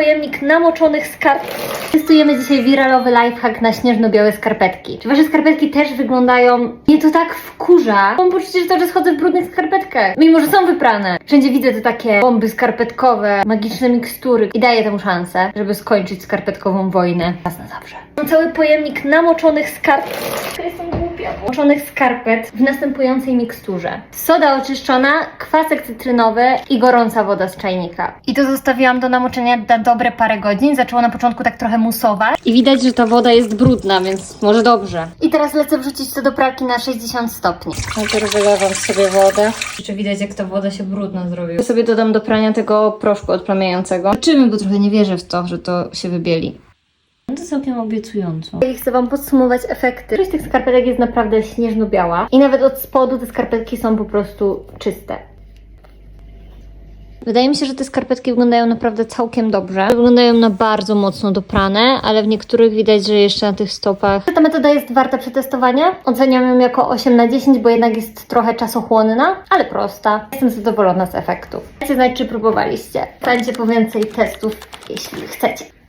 Pojemnik namoczonych skarpet. Testujemy dzisiaj wiralowy lifehack na śnieżno-białe skarpetki. Czy wasze skarpetki też wyglądają... Nie to tak wkurza. Mam poczucie, że cały czas chodzę w brudnych skarpetkach. Mimo, że są wyprane. Wszędzie widzę te takie bomby skarpetkowe, magiczne mikstury. I daję temu szansę, żeby skończyć skarpetkową wojnę. Raz na zawsze. Mam cały pojemnik namoczonych skarpet. Jestem głupia. Namoczonych skarpet w następującej miksturze. Soda oczyszczona, kwasek cytrynowy i gorąca woda z czajnika. I to zostawiłam do namoczenia na dobre parę godzin. Zaczęło na początku tak trochę musować. I widać, że ta woda jest brudna, więc może dobrze. I teraz lecę wrzucić to do pralki na 60 stopni. Najpierw wylewam sobie wodę. Czy widać, jak ta woda się brudna zrobiła? Sobie dodam do prania tego proszku odplamiającego. Zobaczymy, bo trochę nie wierzę w to, że to się wybieli. No to całkiem obiecująco. I chcę Wam podsumować efekty. Któryś z tych skarpetek jest naprawdę śnieżno-biała i nawet od spodu te skarpetki są po prostu czyste. Wydaje mi się, że te skarpetki wyglądają naprawdę całkiem dobrze. Wyglądają na bardzo mocno doprane, ale w niektórych widać, że jeszcze na tych stopach. Ta metoda jest warta przetestowania. Oceniam ją jako 8 na 10, bo jednak jest trochę czasochłonna, ale prosta. Jestem zadowolona z efektów. Chcecie znać, czy próbowaliście. Stańcie po więcej testów, jeśli chcecie.